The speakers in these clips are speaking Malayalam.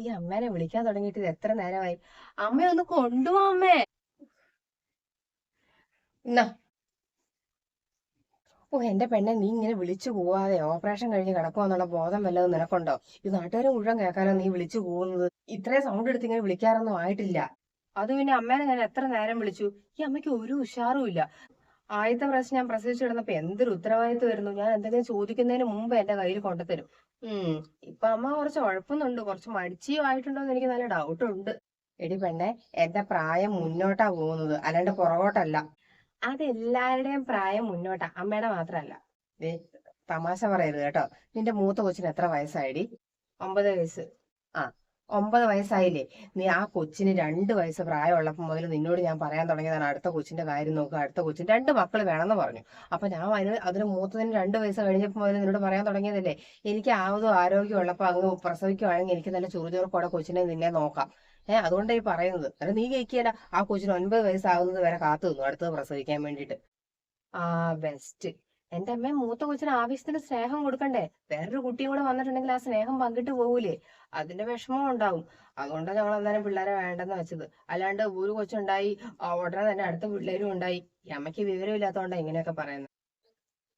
ഈ അമ്മേനെ വിളിക്കാൻ തുടങ്ങിയിട്ട് ഇത് എത്ര നേരമായി? അമ്മ ഒന്ന് കൊണ്ടുപോ അമ്മേ. എന്നാ ഓ എന്റെ പെണ്ണെ നീ ഇങ്ങനെ വിളിച്ചു പോവാതെ ഓപ്പറേഷൻ കഴിഞ്ഞ് കിടക്കുവാന്നുള്ള ബോധം വല്ലതും നിനക്കുണ്ടോ? ഈ നാട്ടുകാരെ മുഴുവൻ കേൾക്കാനോ നീ വിളിച്ചു പോകുന്നത്. ഇത്രയും സൗണ്ട് എടുത്ത് ഇങ്ങനെ വിളിക്കാറൊന്നും ആയിട്ടില്ല. അത് പിന്നെ അമ്മേനെ ഞാൻ എത്ര നേരം വിളിച്ചു? ഈ അമ്മയ്ക്ക് ഒരു ഉഷാറും ഇല്ല. ആദ്യത്തെ പ്രാവശ്യം ഞാൻ പ്രസവിച്ചു കിടന്നപ്പോ എന്തൊരു ഉത്തരവാദിത്വം വരുന്നു ഞാൻ എന്തെങ്കിലും ചോദിക്കുന്നതിന് മുമ്പ് എന്റെ കയ്യിൽ കൊണ്ടുതരും ഉം. ഇപ്പൊ അമ്മ കുറച്ച് ഉഴപ്പുന്നുണ്ട്. കുറച്ച് മടിച്ചിയോ ആയിട്ടുണ്ടോ എന്ന് എനിക്ക് നല്ല ഡൗട്ട് ഉണ്ട്. എടി പെണ്ണെ എന്റെ പ്രായം മുന്നോട്ടാ പോകുന്നത്. അല്ലാണ്ട് പുറകോട്ടല്ല. അതെല്ലാവരുടെയും പ്രായം മുന്നോട്ടാ. അമ്മയുടെ മാത്രല്ല. തമാശ പറയരുത് കേട്ടോ. നിന്റെ മൂത്ത കൊച്ചിന് എത്ര വയസ്സായിടി ഒമ്പത് വയസ്സ്. ആ ഒമ്പത് വയസ്സായില്ലേ? നീ ആ കൊച്ചിന് രണ്ട് വയസ്സ് പ്രായമുള്ളപ്പോൾ മുതൽ നിന്നോട് ഞാൻ പറയാൻ തുടങ്ങിയതാണ് അടുത്ത കൊച്ചിന്റെ കാര്യം നോക്കുക അടുത്ത കൊച്ചിന് രണ്ട് മക്കൾ വേണമെന്ന് പറഞ്ഞു. അപ്പൊ ഞാൻ അതിന് അതിന് മൂത്തതിന് രണ്ട് വയസ്സ് കഴിഞ്ഞപ്പോൾ മുതൽ നിന്നോട് പറയാൻ തുടങ്ങിയതല്ലേ? എനിക്ക് ആവതും ആരോഗ്യം ഉള്ളപ്പോൾ അങ്ങ് പ്രസവിക്കുവാണെങ്കിൽ എനിക്ക് നല്ല ചുറുചുറുക്കോടെ കൊച്ചിനെ നിന്നെ നോക്കാം. ഏഹ് അതുകൊണ്ടാണ് ഈ പറയുന്നത്. അല്ല നീ കേൾക്കിയല്ല ആ കൊച്ചിന് ഒൻപത് വയസ്സാകുന്നത് വരെ കാത്തു നിന്നു അടുത്തത് പ്രസവിക്കാൻ വേണ്ടിയിട്ട്. ആ ബെസ്റ്റ് എന്റെ അമ്മ മൂത്ത കൊച്ചിന് ആവശ്യത്തിന് സ്നേഹം കൊടുക്കണ്ടേ? വേറൊരു കുട്ടിയും കൂടെ വന്നിട്ടുണ്ടെങ്കിൽ ആ സ്നേഹം പങ്കിട്ട് പോകൂലേ? അതിന്റെ വിഷമവും ഉണ്ടാവും. അതുകൊണ്ടാണ് ഞങ്ങൾ അന്നേരം പിള്ളേരെ വേണ്ടെന്ന് വെച്ചത്. അല്ലാണ്ട് ഒരു കൊച്ചുണ്ടായി ഉടനെ തന്നെ അടുത്ത പിള്ളേരും ഉണ്ടായി. ഈ അമ്മയ്ക്ക് വിവരമില്ലാത്തതുകൊണ്ടാണ് ഇങ്ങനെയൊക്കെ പറയുന്നത്.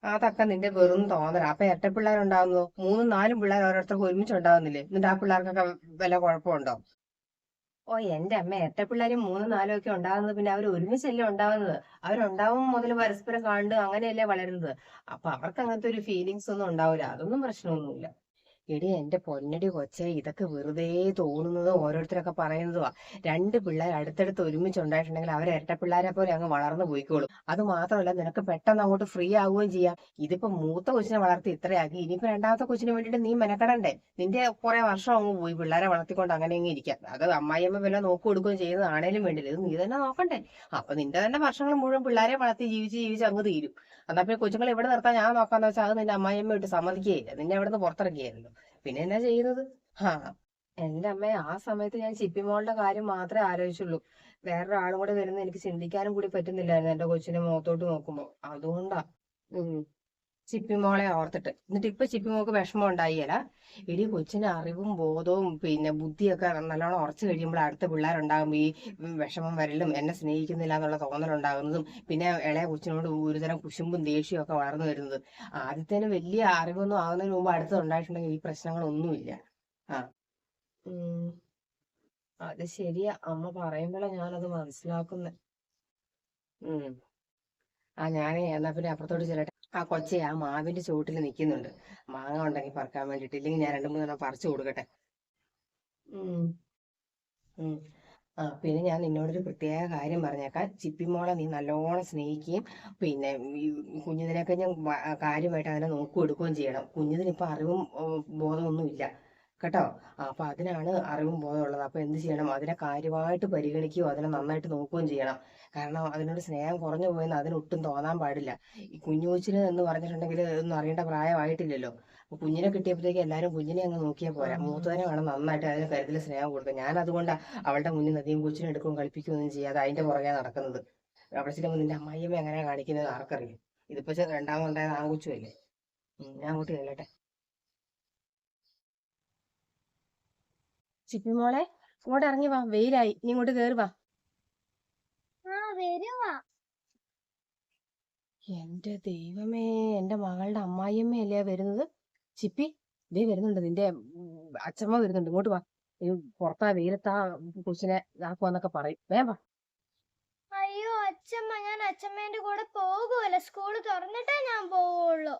അതൊക്കെ നിന്റെ വെറും തോന്നല. അപ്പൊ ഇരട്ട പിള്ളേരുണ്ടാവുന്നു. മൂന്നും നാലും പിള്ളേർ ഓരോരുത്തർക്ക് ഒരുമിച്ച് ഉണ്ടാവുന്നില്ലേ? എന്നിട്ട് ആ പിള്ളേർക്കൊക്കെ വല്ല കുഴപ്പമുണ്ടോ? ഓ എന്റെ അമ്മ എട്ട പിള്ളേരും മൂന്നും നാലും ഒക്കെ ഉണ്ടാകുന്നത് പിന്നെ അവർ ഒരുമിച്ചല്ലേ ഉണ്ടാവുന്നത് അവരുണ്ടാവും മുതൽ പരസ്പരം കണ്ട് അങ്ങനെയല്ലേ വളരുന്നത്. അപ്പൊ അവർക്ക് അങ്ങനത്തെ ഒരു ഫീലിങ്സ് ഒന്നും ഉണ്ടാവില്ല അതൊന്നും പ്രശ്നമൊന്നുമില്ല. എടി എന്റെ പൊന്നടി കൊച്ചെ ഇതൊക്കെ വെറുതെ തോന്നുന്നത് ഓരോരുത്തരൊക്കെ പറയുന്നതുവാ. രണ്ട് പിള്ളേർ അടുത്തടുത്ത് ഒരുമിച്ച് ഉണ്ടായിട്ടുണ്ടെങ്കിൽ അവരെ ഇരട്ട പിള്ളേരെ പോലെ അങ്ങ് വളർന്നു പോയിക്കോളും. അത് മാത്രമല്ല നിനക്ക് പെട്ടെന്ന് അങ്ങോട്ട് ഫ്രീ ആവുകയും ചെയ്യാം. ഇതിപ്പോ മൂത്ത കൊച്ചിനെ വളർത്തി ഇത്രയാക്കി. ഇനിയിപ്പോ രണ്ടാമത്തെ കൊച്ചിന് വേണ്ടിയിട്ട് നീ മെനക്കെടണ്ടേ? നിന്റെ കുറെ വർഷം അങ്ങ് പോയി പിള്ളേരെ വളർത്തിക്കൊണ്ട് അങ്ങനെ അങ്ങ് ഇരിക്കാം. അത് അമ്മായിയമ്മ വല്ല നോക്കി കൊടുക്കുകയും ചെയ്യുന്നതാണേലും വേണ്ടില്ല. ഇത് നീ തന്നെ നോക്കണ്ടേ? അപ്പൊ നിന്റെ തന്നെ വർഷങ്ങൾ മുഴുവൻ പിള്ളേരെ വളർത്തി ജീവിച്ച് ജീവിച്ച് അങ്ങ് തീരും. എന്നാ പിന്നെ കൊച്ചുങ്ങളെ ഇവിടെ നിർത്താൻ ഞാൻ നോക്കാന്ന് വെച്ചാൽ അത് നിന്റെ അമ്മായിയമ്മ ഇട്ട് സമ്മതിക്കുകയില്ല. നിന്നെ അവിടെ നിന്ന് പിന്നെ എന്നാ ചെയ്യുന്നത്? ഹാ എന്റെ അമ്മ ആ സമയത്ത് ഞാൻ ചിപ്പിമോളുടെ കാര്യം മാത്രമേ ആലോചിച്ചുള്ളൂ. വേറൊരാളും കൂടെ വരുന്ന എനിക്ക് ചിന്തിക്കാനും കൂടി പറ്റുന്നില്ലായിരുന്നു എന്റെ കൊച്ചിന്റെ മുഖത്തോട്ട് നോക്കുമ്പോ. അതുകൊണ്ടാ. ചിപ്പിമോളെ ഓർത്തിട്ട്. എന്നിട്ട് ഇപ്പൊ ചിപ്പിമോൾക്ക് വിഷമം ഉണ്ടായില്ല ഇടി കൊച്ചിന് അറിവും ബോധവും പിന്നെ ബുദ്ധിയൊക്കെ നല്ലോണം ഉറച്ചു കഴിയുമ്പോൾ അടുത്ത പിള്ളേരുണ്ടാകുമ്പോൾ ഈ വിഷമം വരലും എന്നെ സ്നേഹിക്കുന്നില്ല എന്നുള്ള തോന്നലുണ്ടാകുന്നതും പിന്നെ ഇളയ കൊച്ചിനോട് ഒരുതരം കുശുമ്പും ദേഷ്യവും ഒക്കെ വളർന്നു വരുന്നത്. ആദ്യത്തേന് വലിയ അറിവൊന്നും ആകുന്നതിന് മുമ്പ് അടുത്ത് ഉണ്ടായിട്ടുണ്ടെങ്കിൽ ഈ പ്രശ്നങ്ങളൊന്നുമില്ല. ആ. അത് ശരിയാ. അമ്മ പറയുമ്പോഴാ ഞാനത് മനസ്സിലാക്കുന്നേ. ഉം. ആ ഞാനേ എന്നാ പിന്നെ അപ്പുറത്തോട്ട് ചെല്ലട്ടെ. ആ കൊച്ചെ ആ മാവിന്റെ ചുവട്ടിൽ നിൽക്കുന്നുണ്ട് മാങ്ങ ഉണ്ടെങ്കിൽ പറക്കാൻ വേണ്ടിട്ട് ഇല്ലെങ്കിൽ ഞാൻ രണ്ടു മൂന്നെണ്ണം പറിച്ചു കൊടുക്കട്ടെ. ആ പിന്നെ ഞാൻ നിന്നോടൊരു പ്രത്യേക കാര്യം പറഞ്ഞേക്കാം. ചിപ്പിമോളെ നീ നല്ലോണം സ്നേഹിക്കുകയും പിന്നെ ഈ കുഞ്ഞിതിനൊക്കെ ഞാൻ കാര്യമായിട്ട് അതിനെ നോക്കി എടുക്കുകയും ചെയ്യണം. കുഞ്ഞിതിനിപ്പോ അറിവും ബോധമൊന്നുമില്ല. കേട്ടോ? അപ്പൊ അതിനാണ് അറിവും ബോധമുള്ളത് അപ്പൊ എന്ത് ചെയ്യണം? അതിനെ കാര്യമായിട്ട് പരിഗണിക്കുകയോ അതിനെ നന്നായിട്ട് നോക്കുകയും ചെയ്യണം. കാരണം അതിനോട് സ്നേഹം കുറഞ്ഞു പോയെന്ന് അതിനൊട്ടും തോന്നാൻ പാടില്ല. ഈ കുഞ്ഞു കൊച്ചിന് എന്ന് പറഞ്ഞിട്ടുണ്ടെങ്കിൽ ഒന്നും അറിയേണ്ട പ്രായമായിട്ടില്ലല്ലോ. അപ്പൊ കുഞ്ഞിനെ കിട്ടിയപ്പോഴത്തേക്ക് എല്ലാരും കുഞ്ഞിനെ അങ്ങ് നോക്കിയാൽ പോരാ. മൂത്തതിനെ വേണം നന്നായിട്ട് അതിന് കരുതൽ സ്നേഹം കൊടുക്കുക ഞാൻ അതുകൊണ്ടാ അവളുടെ മുന്നിൽ നദിയും കൊച്ചിനെ എടുക്കും കളിപ്പിക്കുകയൊന്നും ചെയ്യാതെ അതിന്റെ പുറകെ നടക്കുന്നത്. അവിടെ ചെല്ലുമ്പോൾ നിന്റെ അമ്മായിയമ്മ എങ്ങനെയാണ് കാണിക്കുന്നത് ആർക്കറിയാം? ഇതിപ്പോ രണ്ടാമതുണ്ടായത് ആൺകൊച്ചുമല്ലേ? ഞാൻ അങ്ങോട്ട് ചെല്ലട്ടെ. ചിപ്പിമോളെ ഇങ്ങോട്ട് ഇറങ്ങി വാ. വെയിലായി. നീ ഇങ്ങോട്ട് കേറി വാ. എന്റെ ദൈവമേ എന്റെ മകളുടെ അമ്മായിയമ്മേ അമ്മായിയമ്മയല്ലേ വരുന്നത്? ചിപ്പി ദേ വരുന്നുണ്ട്. നിന്റെ അച്ഛമ്മ വരുന്നുണ്ട്. ഇങ്ങോട്ട് വാ. നീ പുറത്താ വെയിലത്താ കൊച്ചിനെ ഇതാക്കുവാന്നൊക്കെ പറയും. വേം വാ. അയ്യോ അച്ഛമ്മ ഞാൻ അച്ഛമ്മേന്റെ കൂടെ പോകുമല്ല സ്കൂൾ തുറന്നിട്ടേ ഞാൻ പോവുള്ളൂ.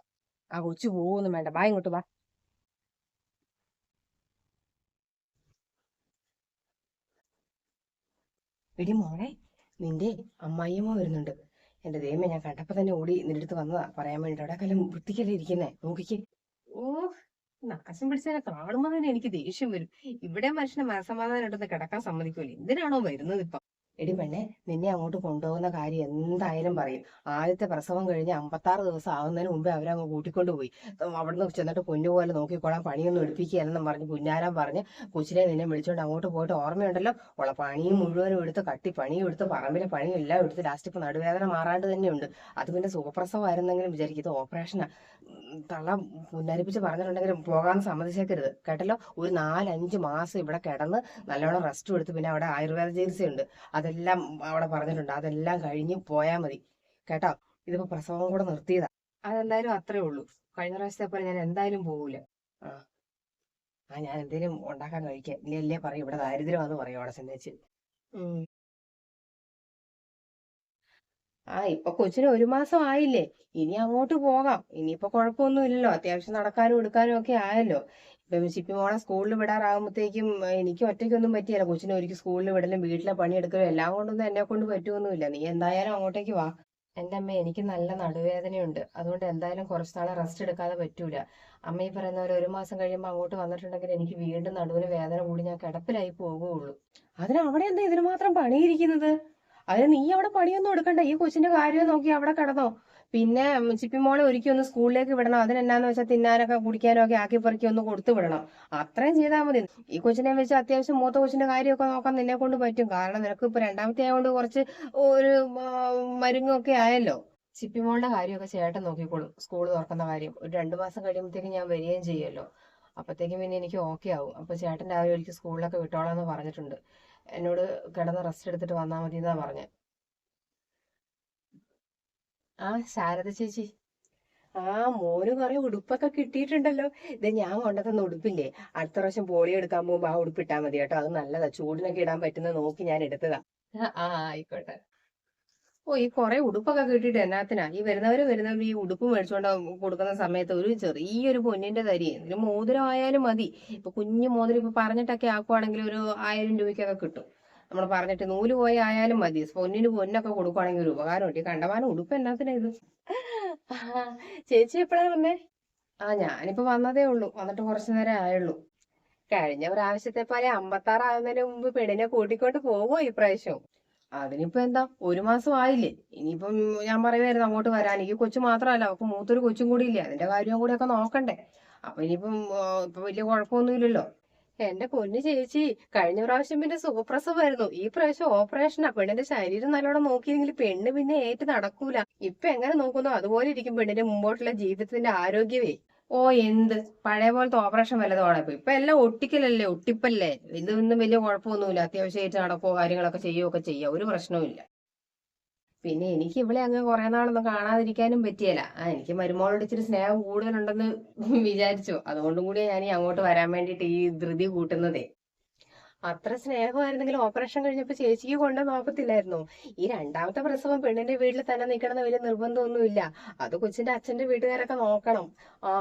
ആ കൊച്ചു പോവൊന്നും വേണ്ട. വാ ഇങ്ങോട്ട് വാ. എടി മോളെ നിന്റെ അമ്മായിയമ്മ വരുന്നുണ്ട്. എന്റെ ദൈവമേ ഞാൻ കണ്ടപ്പോ തന്നെ ഓടി നിന്റെ അടുത്ത് വന്നതാ. പറയാൻ വേണ്ടിട്ട് അവിടെ കല്ലം വൃത്തിക്കല്ലേ ഇരിക്കുന്നേ. നോക്കിക്ക്. ഓ നാശം പിടിച്ചതിനെ കാണുമ്പോ തന്നെ എനിക്ക് ദേഷ്യം വരും. ഇവിടെ മനുഷ്യനെ മനസമാധാനം കിടക്കാൻ സമ്മതിക്കൂല. എന്തിനാണോ വരുന്നത് ഇപ്പൊ? എടി പെണ്ണെ നിന്നെ അങ്ങോട്ട് കൊണ്ടുപോകുന്ന കാര്യം എന്തായാലും പറയും. ആദ്യത്തെ പ്രസവം കഴിഞ്ഞ് അമ്പത്താറ് ദിവസം ആവുന്നതിന് മുമ്പേ അവരങ്ങ് കൂട്ടിക്കൊണ്ട് പോയി അവിടുന്ന് ചെന്നിട്ട് പൊന്നുപോലെ നോക്കിക്കോളാം പണിയൊന്നും എടുപ്പിക്കുകയല്ലെന്നും പറഞ്ഞ് കുഞ്ഞാരാൻ പറഞ്ഞ് കൊച്ചിനെ നിന്നെ വിളിച്ചോണ്ട് അങ്ങോട്ട് പോയിട്ട് ഓർമ്മയുണ്ടല്ലോ? ഉള്ള പണിയും മുഴുവനും എടുത്ത് കട്ടി പണിയും എടുത്ത് പറമ്പിലെ പണിയും എല്ലാം എടുത്ത് ലാസ്റ്റ് ഇപ്പൊ നടുവേദന മാറാണ്ട് തന്നെയുണ്ട്. അത് പിന്നെ സുഖപ്രസവമായിരുന്നെങ്കിലും വിചാരിക്കും ഇത് ഓപ്പറേഷനാ തള്ള പുന്നരിപ്പിച്ച് പറഞ്ഞിട്ടുണ്ടെങ്കിലും പോകാൻ സമ്മതിച്ചേക്കരുത്. കേട്ടല്ലോ? ഒരു നാലഞ്ച് മാസം ഇവിടെ കിടന്ന് നല്ലോണം റെസ്റ്റ് എടുത്ത് പിന്നെ അവിടെ ആയുർവേദ ചികിത്സ ഉണ്ട് അതെല്ലാം അവിടെ പറഞ്ഞിട്ടുണ്ട്. അതെല്ലാം കഴിഞ്ഞ് പോയാൽ മതി. കേട്ടോ? ഇതിപ്പോ പ്രസവം കൂടെ നിർത്തിയതാ. അതെന്തായാലും അത്രേ ഉള്ളൂ. കഴിഞ്ഞ പ്രാവശ്യത്തെ പോലെ ഞാൻ എന്തായാലും പോകൂല ആ. ആ ഞാൻ എന്തേലും ഉണ്ടാക്കാൻ കഴിക്കാം. ഇല്ലേ ഇല്ലേ പറയും. ഇവിടെ ദാരിദ്ര്യമാന്ന് പറയും അവിടെ ചെന്നേച്ച്. ആ ഇപ്പൊ കൊച്ചിന് ഒരു മാസം ആയില്ലേ. ഇനി അങ്ങോട്ട് പോകാം. ഇനിയിപ്പോ കുഴപ്പമൊന്നും ഇല്ലല്ലോ. അത്യാവശ്യം നടക്കാനും എടുക്കാനും ഒക്കെ ആയല്ലോ. ഇപ്പൊ ചിപ്പി മോളെ സ്കൂളിൽ വിടാറാകുമ്പോഴത്തേക്കും എനിക്ക് ഒറ്റയ്ക്കൊന്നും പറ്റിയല്ല. കൊച്ചിനെ ഒരിക്കൽ സ്കൂളിൽ വിടലും വീട്ടിലെ പണിയെടുക്കലും എല്ലാം കൊണ്ടൊന്നും എന്നെ കൊണ്ട് പറ്റുമൊന്നുമില്ല നീ എന്തായാലും അങ്ങോട്ടേക്ക് വാ. എന്റെ അമ്മ എനിക്ക് നല്ല നടുവേദനയുണ്ട്. അതുകൊണ്ട് എന്തായാലും കുറച്ച് നാളെ റെസ്റ്റ് എടുക്കാതെ പറ്റൂല. അമ്മ ഈ പറയുന്ന പോലെ ഒരു മാസം കഴിയുമ്പോൾ അങ്ങോട്ട് വന്നിട്ടുണ്ടെങ്കിൽ എനിക്ക് വീണ്ടും നടുവിന് വേദന കൂടി ഞാൻ കിടപ്പിലായി പോകുകയുള്ളൂ അതിന് അവിടെ എന്താ ഇതിന് മാത്രം പണിയിരിക്കുന്നത്? അതിന് നീ അവിടെ പണിയൊന്നും എടുക്കണ്ട. ഈ കൊച്ചിന്റെ കാര്യം നോക്കി അവിടെ കിടന്നോ. പിന്നെ ചിപ്പി ചിപ്പിമോളെ ഒരിക്കലും ഒന്ന് സ്കൂളിലേക്ക് വിടണം. അതിനെന്നാന്ന് വെച്ചാൽ തിന്നാനൊക്കെ കുടിക്കാനൊക്കെ ആക്കി പെറുക്കി ഒന്ന് കൊടുത്തു വിടണം. അത്രയും ചെയ്താൽ മതി. ഈ കൊച്ചിനെ വെച്ച് അത്യാവശ്യം മൂത്ത കൊച്ചിന്റെ കാര്യമൊക്കെ നോക്കാൻ നിന്നെ കൊണ്ട് പറ്റും. കാരണം നിനക്ക് ഇപ്പൊ രണ്ടാമത്തെ ആയതുകൊണ്ട് കുറച്ച് ഒരു മരുങ്ങൊക്കെ ആയല്ലോ. ചിപ്പിമോളുടെ കാര്യമൊക്കെ ചേട്ടൻ നോക്കിക്കോളും. സ്കൂൾ തുറക്കുന്ന കാര്യം. ഒരു രണ്ടു മാസം കഴിയുമ്പോഴത്തേക്ക് ഞാൻ വരികയും ചെയ്യുമല്ലോ. അപ്പത്തേക്കും പിന്നെ എനിക്ക് ഓക്കെ ആവും. അപ്പൊ ചേട്ടൻ രാവിലെ എനിക്ക് സ്കൂളിലൊക്കെ വിട്ടോളാന്ന് പറഞ്ഞിട്ടുണ്ട്. എന്നോട് കിടന്ന് റെസ്റ്റ് എടുത്തിട്ട് വന്നാൽ മതി എന്നാ പറഞ്ഞെ. ആ ശാരദ ചേച്ചി. ആ മോന് കുറെ ഉടുപ്പൊക്കെ കിട്ടിയിട്ടുണ്ടല്ലോ. ഇത് ഞാൻ കൊണ്ടുതന്ന ഉടുപ്പില്ലേ? അടുത്ത പ്രാവശ്യം പോളി എടുക്കാൻ പോകുമ്പോ ആ ഉടുപ്പ് ഇട്ടാ മതി കേട്ടോ. അത് നല്ലതാ. ചൂടിനൊക്കെ ഇടാൻ പറ്റുന്ന നോക്കി ഞാൻ എടുത്തതാ. ആ ആയിക്കോട്ടെ. ഓ ഈ കുറെ ഉടുപ്പൊക്കെ കിട്ടിയിട്ട് എന്നാത്തിനാ? ഈ വരുന്നവര് വരുന്നവർ ഈ ഉടുപ്പ് മേടിച്ചുകൊണ്ട് കൊടുക്കുന്ന സമയത്ത് ഒരു ചെറിയൊരു പൊന്നിന്റെ തരി ഒരു മോതിരം ആയാലും മതി. ഇപ്പൊ കുഞ്ഞു മോതിരം ഇപ്പൊ പറഞ്ഞിട്ടൊക്കെ ആക്കുവാണെങ്കിൽ ഒരു ആയിരം രൂപയ്ക്കൊക്കെ കിട്ടും. നമ്മൾ പറഞ്ഞിട്ട് നൂൽ പോയി ആയാലും മതി. പൊന്നിന് പൊന്നൊക്കെ കൊടുക്കുവാണെങ്കിൽ ഒരു ഉപകാരമുണ്ട് ഈ കണ്ടമാനം ഉടുപ്പ് എന്നാത്തിനാ ഇത്? ചേച്ചി എപ്പോഴാ വന്നേ? ആ ഞാനിപ്പോ വന്നതേ ഉള്ളൂ. വന്നിട്ട് കുറച്ചു നേരം ആയുള്ളൂ. കഴിഞ്ഞ പ്രാവശ്യത്തെ പോലെ അമ്പത്താറാകുന്നതിന് മുമ്പ് പെണ്ണിനെ കൂട്ടിക്കൊണ്ട് പോവോ ഈ പ്രാവശ്യം? അതിനിപ്പോ എന്താ? ഒരു മാസം ആയില്ലേ. ഇനിയിപ്പം ഞാൻ പറയുമായിരുന്നു അങ്ങോട്ട് വരാൻ. ഈ കൊച്ചു മാത്രമല്ല. അവക്ക് മൂത്തൊരു കൊച്ചും കൂടി ഇല്ലേ. അതിന്റെ കാര്യവും കൂടി ഒക്കെ നോക്കണ്ടേ. അപ്പൊ ഇനിയിപ്പം ഇപ്പൊ വലിയ കുഴപ്പമൊന്നുമില്ലല്ലോ. എന്റെ പൊന്നു ചേച്ചി കഴിഞ്ഞ പ്രാവശ്യം പിന്നെ സുഖപ്രസവായിരുന്നു. ഈ പ്രാവശ്യം ഓപ്പറേഷനാ. പെണ്ണിന്റെ ശരീരം നല്ലോണം നോക്കിയെങ്കിൽ പെണ്ണ് പിന്നെ ഏറ്റ് നടക്കൂല. ഇപ്പൊ എങ്ങനെ നോക്കുന്നോ? അതുപോലെ ഇരിക്കും പെണ്ണിന്റെ മുമ്പോട്ടുള്ള ജീവിതത്തിന്റെ ആരോഗ്യമേ. ഓ എന്ത്? പഴയ പോലത്തെ ഓപ്പറേഷൻ വല്ലതോടെ ഇപ്പൊ എല്ലാം ഒട്ടിക്കലല്ലേ? ഒട്ടിപ്പല്ലേ? ഇതൊന്നും വലിയ കുഴപ്പമൊന്നുമില്ല. അത്യാവശ്യമായിട്ട് നടക്കോ കാര്യങ്ങളൊക്കെ ചെയ്യുകയൊക്കെ ചെയ്യാം. ഒരു പ്രശ്നവുമില്ല. പിന്നെ എനിക്ക് ഇവിടെ അങ്ങ് കുറെ നാളൊന്നും കാണാതിരിക്കാനും പറ്റിയല്ല എനിക്ക് മരുമോളോട് ഇച്ചിരി സ്നേഹം കൂടുതലുണ്ടെന്ന് വിചാരിച്ചു. അതുകൊണ്ടും കൂടിയാ ഞാൻ അങ്ങോട്ട് വരാൻ വേണ്ടിയിട്ട് ഈ ധൃതി കൂട്ടുന്നതേ. അത്ര സ്നേഹമായിരുന്നെങ്കിലും ഓപ്പറേഷൻ കഴിഞ്ഞപ്പോ ചേച്ചിക്ക് കൊണ്ട് നോക്കത്തില്ലായിരുന്നു. ഈ രണ്ടാമത്തെ പ്രസവം പെണ്ണിന്റെ വീട്ടിൽ തന്നെ നിൽക്കണമെന്ന് വലിയ നിർബന്ധമൊന്നുമില്ല. അത് കൊച്ചിന്റെ അച്ഛന്റെ വീട്ടുകാരൊക്കെ നോക്കണം. ആ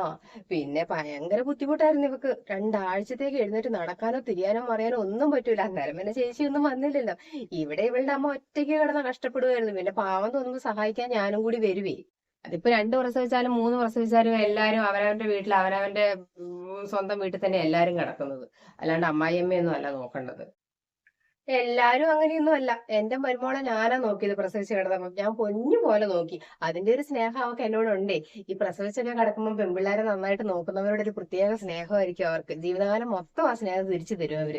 പിന്നെ ഭയങ്കര ബുദ്ധിമുട്ടായിരുന്നു ഇവക്ക്. രണ്ടാഴ്ചത്തേക്ക് എഴുന്നേറ്റ് നടക്കാനോ തിരിയാനോ മറിയാനോ ഒന്നും പറ്റൂല. അന്നേരം പിന്നെ ചേച്ചി ഒന്നും വന്നില്ലല്ലോ. ഇവിടെ ഇവളുടെ അമ്മ ഒറ്റയ്ക്ക് കിടന്ന് കഷ്ടപ്പെടുമായിരുന്നു പിന്നെ പാവം തോന്നുമ്പോൾ സഹായിക്കാൻ ഞാനും കൂടി വരുവേ. അതിപ്പോ രണ്ട് പ്രസവിച്ചാലും മൂന്ന് പ്രസവിച്ചാലും എല്ലാരും അവരവരുടെ വീട്ടിൽ അവനവന്റെ സ്വന്തം വീട്ടിൽ തന്നെ എല്ലാരും കിടക്കുന്നത്. അല്ലാണ്ട് അമ്മായിയമ്മയൊന്നും അല്ല നോക്കേണ്ടത്. എല്ലാരും അങ്ങനെയൊന്നും അല്ല. എന്റെ മരുമോളെ ഞാനാ നോക്കിയത് പ്രസവിച്ച് കിടന്നപ്പോ. ഞാൻ പൊന്നു പോലെ നോക്കി. അതിന്റെ ഒരു സ്നേഹം അവർക്ക് എന്നോടുണ്ടേ ഈ പ്രസവിച്ചൊക്കെ കിടക്കുമ്പോൾ പെൺപിള്ളേരെ നന്നായിട്ട് നോക്കുന്നവരോട് ഒരു പ്രത്യേക സ്നേഹമായിരിക്കും അവർക്ക്. ജീവിതകാലം മൊത്തം ആ സ്നേഹം തിരിച്ചു തരും അവർ.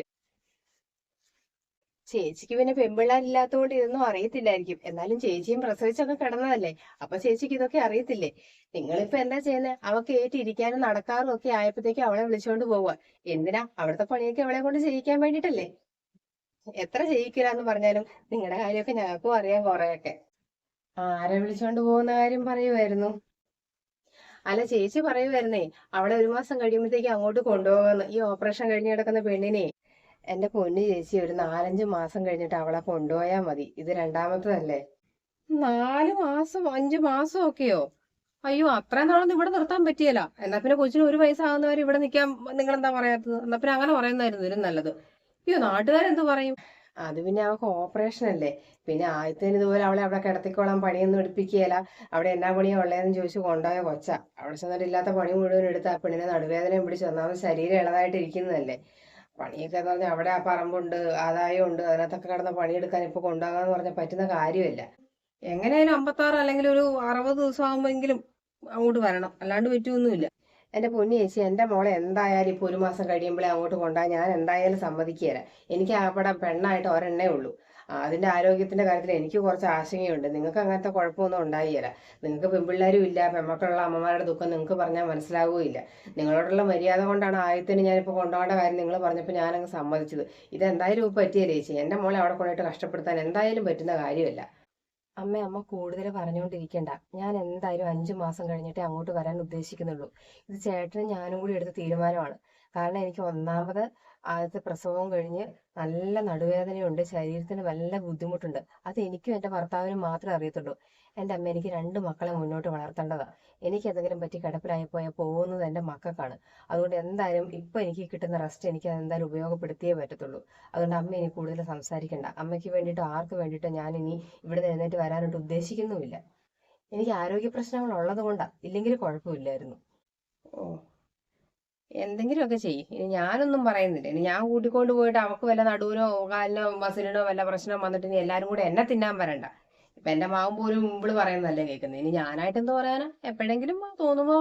ചേച്ചിക്ക് പിന്നെ പെൺപിള്ളേരില്ലാത്തതുകൊണ്ട് ഇതൊന്നും അറിയത്തില്ലായിരിക്കും. എന്നാലും ചേച്ചിയും പ്രസവിച്ചൊക്കെ കിടന്നതല്ലേ. അപ്പൊ ചേച്ചിക്ക് ഇതൊക്കെ അറിയത്തില്ലേ? നിങ്ങളിപ്പോ എന്താ ചെയ്യുന്നത് അവക്ക് ഏറ്റിരിക്കാനും നടക്കാറും ഒക്കെ ആയപ്പോഴത്തേക്കും അവളെ വിളിച്ചോണ്ട് പോവുക എന്തിനാ? അവിടുത്തെ പണിയൊക്കെ അവളെ കൊണ്ട് ചെയ്യിക്കാൻ വേണ്ടിട്ടല്ലേ എത്ര ചെയ്യിക്കില്ലാന്ന് പറഞ്ഞാലും നിങ്ങളുടെ കാര്യമൊക്കെ ഞങ്ങൾക്കും അറിയാം കുറെയൊക്കെ. ആരെ വിളിച്ചോണ്ട് പോകുന്ന കാര്യം പറയുമായിരുന്നു അല്ല ചേച്ചി പറയുമായിരുന്നേ അവളെ ഒരു മാസം കഴിയുമ്പോഴത്തേക്ക് അങ്ങോട്ട് കൊണ്ടുപോകാന്ന്. ഈ ഓപ്പറേഷൻ കഴിഞ്ഞ് കിടക്കുന്ന പെണ്ണിനെ എന്റെ പൊന്നു ചേച്ചി ഒരു നാലഞ്ച് മാസം കഴിഞ്ഞിട്ട് അവളെ കൊണ്ടുപോയാ മതി. ഇത് രണ്ടാമത്തതല്ലേ? നാല് മാസം അഞ്ചു മാസം ഒക്കെയോ? അയ്യോ അത്രയും നാളൊന്നും ഇവിടെ നിർത്താൻ പറ്റിയല്ല. എന്നാ പിന്നെ കൊച്ചിന് ഒരു വയസ്സാകുന്നവരെ ഇവിടെ നിൽക്കാൻ നിങ്ങൾ എന്താ പറയാത്തത്? എന്നാ പിന്നെ അങ്ങനെ പറയുന്നതായിരുന്നു ഇതിലും നല്ലത്. അയ്യോ നാട്ടുകാരെന്ത് പറയും? അത് പിന്നെ അവൾക്ക് ഓപ്പറേഷൻ അല്ലേ? പിന്നെ ആദ്യത്തേന് ഇതുപോലെ അവളെ അവിടെ കിടത്തിക്കോളാൻ പണിയൊന്നും എടുപ്പിക്കുകയില്ല. അവിടെ എന്നാ പണിയാ ഉള്ളതെന്ന് ചോദിച്ചു കൊണ്ടുപോയ കൊച്ച. അവിടെ ചെന്നിട്ട് ഇല്ലാത്ത പണി മുഴുവൻ എടുത്ത് ആ പെണ്ണിനെ നടുവേദനയും പിടിച്ച് ഒന്നാമത് ശരീരം ഇളതായിട്ട് ഇരിക്കുന്നതല്ലേ പണിയൊക്കെ എന്ന് പറഞ്ഞാൽ അവിടെ ആ പറമ്പുണ്ട് ആദായം ഉണ്ട് അതിനകത്തൊക്കെ കിടന്ന് പണിയെടുക്കാൻ ഇപ്പൊ കൊണ്ടുപോകാന്ന് പറഞ്ഞാൽ പറ്റുന്ന കാര്യമല്ല. എങ്ങനെയായാലും അമ്പത്താറ് അല്ലെങ്കിൽ ഒരു അറുപത് ദിവസം ആകുമ്പോഴെങ്കിലും അങ്ങോട്ട് വരണം അല്ലാണ്ട് പറ്റുമൊന്നുമില്ല എന്റെ പൊന്നി ചേച്ചി എന്റെ മോളെ എന്തായാലും ഇപ്പൊ ഒരു മാസം കഴിയുമ്പോഴേ അങ്ങോട്ട് കൊണ്ടുപോകാൻ ഞാൻ എന്തായാലും സമ്മതിക്കുകയില്ല എനിക്ക് അവിടെ പെണ്ണായിട്ട് ഒരെണ്ണേ ഉള്ളൂ. ആ, ആരോഗ്യത്തിന്റെ കാര്യത്തിൽ എനിക്ക് കുറച്ച് ആശങ്കയുണ്ട്. നിങ്ങൾക്ക് അങ്ങനത്തെ കുഴപ്പമൊന്നും ഉണ്ടായില്ല. നിങ്ങൾക്ക് പെൺപിള്ളേരും ഇല്ല പെമ്മക്കളുള്ള അമ്മമാരുടെ ദുഃഖം നിങ്ങൾക്ക് പറഞ്ഞാൽ മനസ്സിലാവുകയില്ല. നിങ്ങളോടുള്ള മര്യാദ കൊണ്ടാണ് ആദ്യത്തിന് ഞാനിപ്പോൾ കൊണ്ടുപോകേണ്ട കാര്യം നിങ്ങൾ പറഞ്ഞപ്പോൾ ഞാനങ്ങ് സമ്മതിച്ചത്. ഇതെന്തായാലും ഇപ്പോൾ പറ്റിയ ചേച്ചി. എന്റെ മോളെ അവിടെ കൊണ്ടുപോയിട്ട് കഷ്ടപ്പെടുത്താൻ എന്തായാലും പറ്റുന്ന കാര്യമല്ല. അമ്മ അമ്മ കൂടുതൽ പറഞ്ഞുകൊണ്ടിരിക്കണ്ട. ഞാൻ എന്തായാലും അഞ്ചു മാസം കഴിഞ്ഞിട്ടേ അങ്ങോട്ട് വരാൻ ഉദ്ദേശിക്കുന്നുള്ളൂ. ഇത് ചേട്ടനും ഞാനും കൂടി എടുത്ത തീരുമാനമാണ്. കാരണം എനിക്ക് ഒന്നാമത് ആദ്യത്തെ പ്രസവവും കഴിഞ്ഞ് നല്ല നടുവേദനയുണ്ട് ശരീരത്തിന് നല്ല ബുദ്ധിമുട്ടുണ്ട്. അത് എനിക്കും എന്റെ ഭർത്താവിനും മാത്രമേ അറിയത്തുള്ളൂ. എന്റെ അമ്മ എനിക്ക് രണ്ട് മക്കളെ മുന്നോട്ട് വളർത്തേണ്ടതാണ് എനിക്ക് എന്തെങ്കിലും പറ്റി കിടപ്പിലായി പോയാൽ പോകുന്നത് എന്റെ മക്കൾക്കാണ്. അതുകൊണ്ട് എന്തായാലും ഇപ്പം എനിക്ക് കിട്ടുന്ന റെസ്റ്റ് എനിക്ക് എന്തായാലും ഉപയോഗപ്പെടുത്തിയേ പറ്റത്തുള്ളൂ. അതുകൊണ്ട് അമ്മ ഇനി കൂടുതൽ സംസാരിക്കണ്ട. അമ്മയ്ക്ക് വേണ്ടിയിട്ട് ആർക്ക് വേണ്ടിയിട്ടോ ഞാൻ ഇനി ഇവിടെ എഴുന്നേറ്റ് വരാനായിട്ട് ഉദ്ദേശിക്കുന്നുമില്ല. എനിക്ക് ആരോഗ്യ പ്രശ്നങ്ങൾ ഉള്ളത് കൊണ്ടാ ഇല്ലെങ്കിൽ കുഴപ്പമില്ലായിരുന്നു. ഓ. എന്തെങ്കിലുമൊക്കെ ചെയ്യും. ഇനി ഞാനൊന്നും പറയുന്നില്ല. ഇനി ഞാൻ കൂട്ടിക്കൊണ്ട് പോയിട്ട് അവൾക്ക് വല്ല നടുവിനോ കാലിനോ മസിലിനോ വല്ല പ്രശ്നം വന്നിട്ട് ഇനി എല്ലാവരും കൂടെ എന്നെ തിന്നാൻ വരണ്ട. ഇപ്പൊ എന്റെ മാവും പോലും മുമ്പിൾ പറയുന്നതല്ലേ കേൾക്കുന്നത് ഇനി ഞാനായിട്ട് എന്ത് പറയാനാ? എപ്പോഴെങ്കിലും തോന്നുമ്പോ